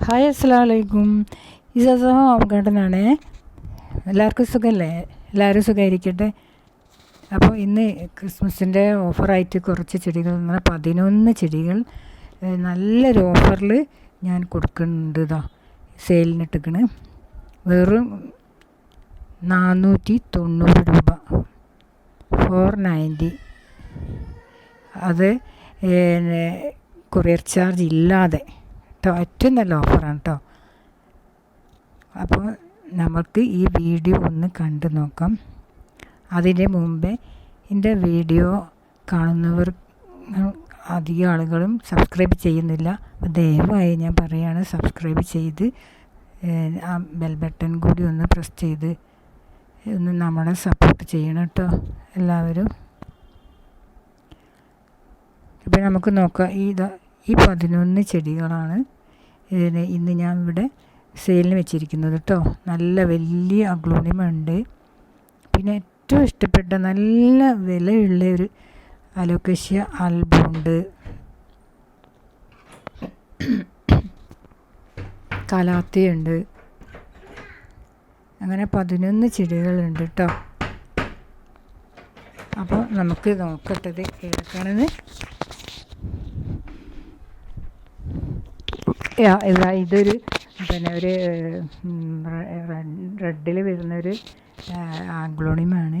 Hi അസ്സാം വലൈക്കും ഇസസ home ഗാർഡനാണേ എല്ലാവർക്കും സുഖമല്ലേ എല്ലാവരും സുഖമായിരിക്കട്ടെ അപ്പോൾ ഇന്ന് ക്രിസ്മസിന്റെ ഓഫറായിട്ട് കുറച്ച് ചെടികൾ അങ്ങനെ പതിനൊന്ന് ചെടികൾ നല്ലൊരു ഓഫറിൽ ഞാൻ കൊടുക്കുന്നുണ്ട് ഇതാ സെയിലിനിട്ടിക്കണ് വെറും നാനൂറ്റി തൊണ്ണൂറ് രൂപ. Four ninety. അത് കൊറിയർ ചാർജ് ഇല്ലാതെ കേട്ടോ ഏറ്റവും നല്ല ഓഫറാണ് കേട്ടോ അപ്പോൾ നമുക്ക് ഈ വീഡിയോ ഒന്ന് കണ്ടു നോക്കാം. അതിന്റെ മുമ്പേ എന്റെ വീഡിയോ കാണുന്നവർ അധികം ആളുകളും സബ്സ്ക്രൈബ് ചെയ്യുന്നില്ല. അപ്പോൾ ദയവായി ഞാൻ പറയുകയാണ് സബ്സ്ക്രൈബ് ചെയ്ത് ആ ബെൽ ബട്ടൺ കൂടി ഒന്ന് പ്രസ് ചെയ്ത് ഒന്ന് നമ്മളെ സപ്പോർട്ട് ചെയ്യണം കേട്ടോ എല്ലാവരും. ഇപ്പം നമുക്ക് നോക്കാം. ഈ ഈ പതിനൊന്ന് ചെടികളാണ് ഇതിന് ഇന്ന് ഞാൻ ഇവിടെ സെയിലിന് വെച്ചിരിക്കുന്നത് കേട്ടോ നല്ല വലിയ അഗ്ലോണിമ ഉണ്ട് പിന്നെ ഏറ്റവും ഇഷ്ടപ്പെട്ട നല്ല വിലയുള്ള ഒരു അലോക്കേഷ്യ ആൽബം ഉണ്ട്. കലാത്തിയുണ്ട്. അങ്ങനെ പതിനൊന്ന് ചെടികളുണ്ട് കേട്ടോ അപ്പോൾ നമുക്ക് നോക്കട്ടത് ഏതൊക്കെയാണെന്ന് യാ, ഇതാ ഇതൊരു പിന്നെ ഒരു റെഡിൽ വരുന്നൊരു ആഗ്ലോണിമാണ്.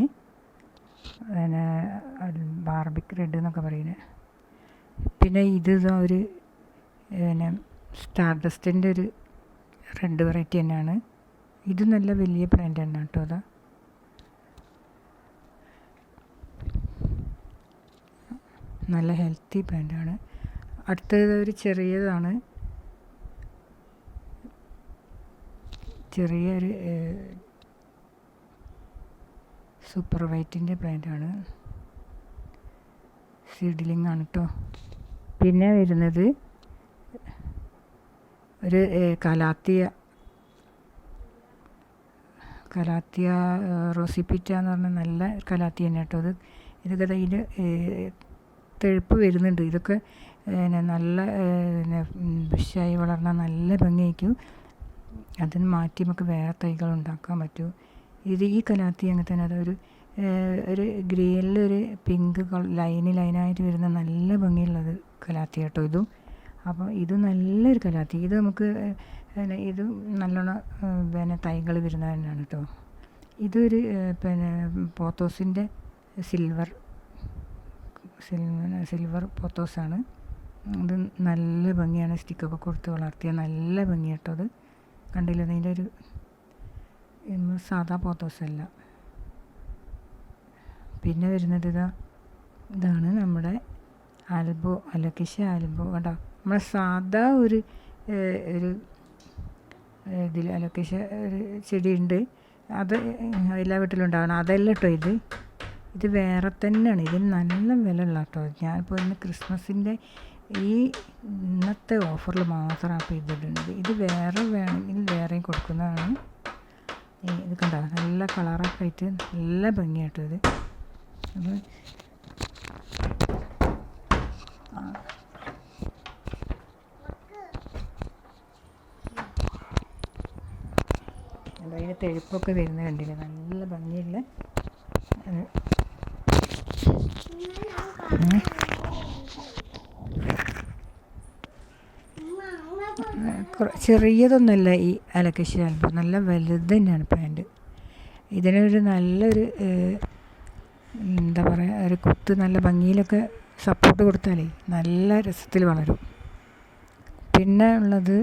പിന്നെ ബാർബിക് റെഡ് എന്നൊക്കെ പറയുന്നത് പിന്നെ ഇത് ഒരു പിന്നെ സ്റ്റാർഡസ്റ്റിന്റെ ഒരു റെഡ് വെറൈറ്റി തന്നെയാണ്. ഇത് നല്ല വലിയ പ്ലാന്റ് തന്നെ കേട്ടോ അതാ നല്ല ഹെൽത്തി പ്ലാന്റാണ് അടുത്തത് ഒരു ചെറിയതാണ്. ചെറിയൊരു സൂപ്പർ വൈറ്റിന്റെ പ്ലാന്റാണ് സീഡ്ലിംഗ് ആണ്. കേട്ടോ പിന്നെ വരുന്നത് ഒരു കലാത്തിയ കലാത്തിയ റോസിപ്പിറ്റ എന്ന് പറഞ്ഞ നല്ല കലാത്തിയ തന്നെ കേട്ടോ അത്. ഇതൊക്കെ അതിന്റെ തെഴുപ്പ് വരുന്നുണ്ട്. ഇതൊക്കെ നല്ല ബുഷായി വളർന്നാൽ നല്ല ഭംഗിയായിരിക്കും. അതിന് മാറ്റി നമുക്ക് വേറെ തൈകൾ ഉണ്ടാക്കാൻ പറ്റും. ഇത് ഈ കലാത്തി അങ്ങനെ തന്നെ അതൊരു ഒരു ഗ്രീനിലൊരു പിങ്ക് ലൈന് ലൈനായിട്ട് വരുന്ന നല്ല ഭംഗിയുള്ളത് കലാത്തി കേട്ടോ ഇതും. അപ്പോൾ ഇത് നല്ലൊരു കലാത്തി ഇത് നമുക്ക് ഇത് നല്ലോണം പിന്നെ തൈകൾ വരുന്നത് തന്നെയാണ് കേട്ടോ. ഇതൊരു പിന്നെ പോത്തോസിന്റെ സിൽവർ സിൽവർ പോത്തോസാണ്. ഇത് നല്ല ഭംഗിയാണ് സ്റ്റിക്കൊക്കെ കൊടുത്ത് വളർത്തിയ നല്ല ഭംഗി കേട്ടോ അത്. കണ്ടില്ല? അതിന്റെ ഒരു ഇന്ന് സാധാ പോത്തോസല്ല. പിന്നെ വരുന്നത് ഇതാ ഇതാണ് നമ്മുടെ ആൽബോ അലക്കിഷ ആൽബോ കണ്ടോ? നമ്മുടെ സാധാ ഒരു ഒരു ഇതിൽ അലക്കിഷ ഒരു ചെടിയുണ്ട്. അത് എല്ലാ വീട്ടിലും ഉണ്ടാവണം. അതല്ല കേട്ടോ ഇത്. ഇത് വേറെ തന്നെയാണ്. ഇതിന് നല്ല വില ഉള്ള കേട്ടോ ഞാനിപ്പോൾ ഇന്ന് ക്രിസ്മസിന്റെ ഈ ഇന്നത്തെ ഓഫറിൽ മാത്രമാണ് ഇപ്പോൾ ഇതിടുന്നത് ഇത് വേറെ വേണമെങ്കിൽ വേറെയും കൊടുക്കുന്നതാണ്. ഇത് കണ്ടോ? നല്ല കളറൊക്കെ ആയിട്ട് നല്ല ഭംഗിയായിട്ട് ഇത്. അപ്പോൾ അതിന് തെഴുപ്പൊക്കെ വരുന്ന കണ്ടില്ല? നല്ല ഭംഗിയുള്ള ചെറിയതൊന്നുമല്ല ഈ അലക്കശി ആൽബം നല്ല വലുത് തന്നെയാണ് പാന്റ്. ഇതിനൊരു നല്ലൊരു എന്താ പറയുക ഒരു കുത്ത് നല്ല ഭംഗിയിലൊക്കെ സപ്പോർട്ട് കൊടുത്താലേ നല്ല രസത്തിൽ വളരും. പിന്നെ ഉള്ളത്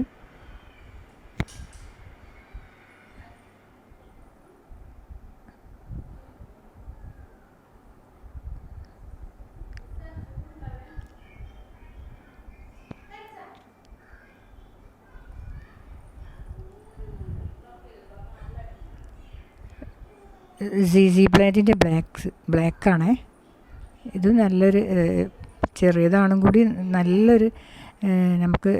സി സി പ്ലാന്റിന്റെ ബ്ലാക്ക് ബ്ലാക്കാണേ ഇത് നല്ലൊരു ചെറിയതാണും കൂടി നല്ലൊരു നമുക്ക്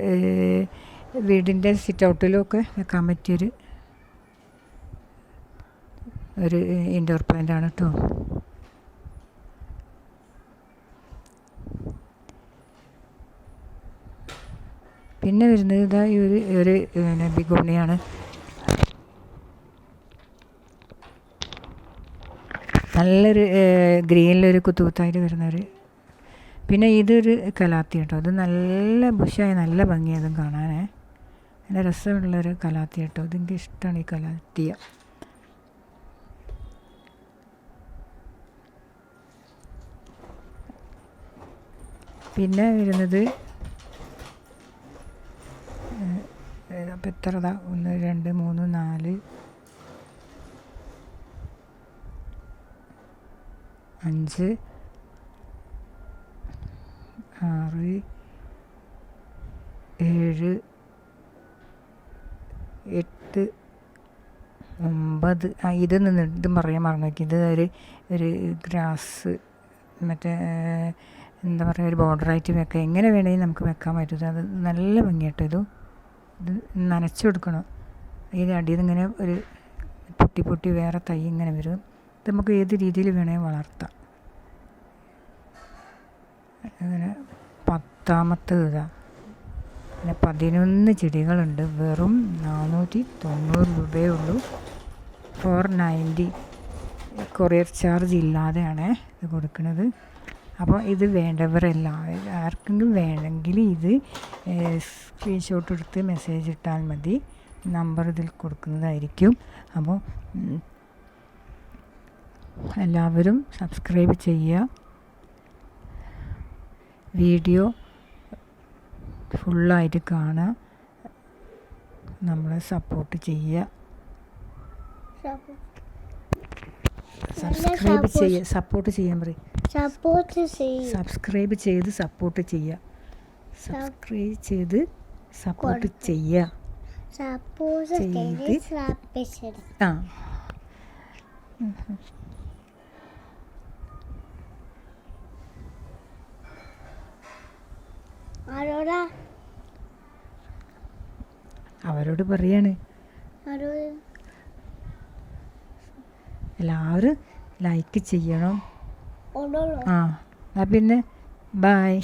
വീടിന്റെ സിറ്റ് ഔട്ടിലൊക്കെ വെക്കാൻ പറ്റിയൊരു ഒരു ഇൻഡോർ പ്ലാന്റ് ആണ് കേട്ടോ പിന്നെ വരുന്നത് ഇതാ ഈ ഒരു ഒരു ബിഗോണിയാണ് നല്ലൊരു ഗ്രീനിലൊരു കുത്തുകുത്തായിട്ട് വരുന്നൊരു. പിന്നെ ഇതൊരു കലാത്തി കേട്ടോ അത് നല്ല ബുഷായി നല്ല ഭംഗിയാണ് അതും കാണാനേ. നല്ല രസമുള്ളൊരു കലാത്തി കേട്ടോ അതെനിക്ക് ഇഷ്ടമാണ് ഈ കലാത്തിയ. പിന്നെ വരുന്നത് അപ്പം എത്രതാ ഒന്ന് രണ്ട് മൂന്ന് നാല് അഞ്ച് ആറ് ഏഴ് എട്ട് ഒമ്പത്. ആ ഇത് ഇതും പറയാൻ മറന്നു ഇത് ഒരു ഒരു ഗ്രാസ് മറ്റേ എന്താ പറയുക ഒരു ബോർഡറായിട്ട് വെക്കാം. എങ്ങനെ വേണമെങ്കിൽ നമുക്ക് വെക്കാൻ പറ്റും. അത് നല്ല ഭംഗിയായിട്ട് ഇത്. ഇത് നനച്ചു കൊടുക്കണം. ഇതിന്റെ അടിയിൽ നിന്ന് ഇങ്ങനെ ഒരു പൊട്ടി പൊട്ടി വേറെ തൈ ഇങ്ങനെ വരും. നമുക്ക് ഏത് രീതിയിൽ വേണമെങ്കിൽ വളർത്താം. അങ്ങനെ പത്താമത്തെ ഇതാ. പിന്നെ പതിനൊന്ന് ചെടികളുണ്ട്. വെറും നാനൂറ്റി തൊണ്ണൂറ് രൂപയേ ഉള്ളൂ. ഫോർ നയന്റി കൊറിയർ ചാർജ് ഇല്ലാതെയാണ് ഇത് കൊടുക്കുന്നത്. അപ്പോൾ ഇത് വേണ്ടവരെല്ലാം ആർക്കെങ്കിലും വേണമെങ്കിൽ ഇത് സ്ക്രീൻഷോട്ട് എടുത്ത് മെസ്സേജ് ഇട്ടാൽ മതി. നമ്പർ ഇതിൽ കൊടുക്കുന്നതായിരിക്കും. അപ്പോൾ എല്ലാവരും സബ്സ്ക്രൈബ് ചെയ്യുക. വീഡിയോ ഫുള്ളായിട്ട് കാണുക. നമ്മളെ സപ്പോർട്ട് ചെയ്യുക. സബ്സ്ക്രൈബ് ചെയ്യുക സപ്പോർട്ട് ചെയ്യാൻ പറയും. സപ്പോർട്ട് സബ്സ്ക്രൈബ് ചെയ്ത് സപ്പോർട്ട് ചെയ്യുക. സബ്സ്ക്രൈബ് ചെയ്ത് സപ്പോർട്ട് ചെയ്യുക. സപ്പോർട്ട് ചെയ്ത് ആ. ആരോടാ? അവരോട് പറയാണ്. എല്ലാവരും ലൈക്ക് ചെയ്യണം. ആ പിന്നെ ബായ്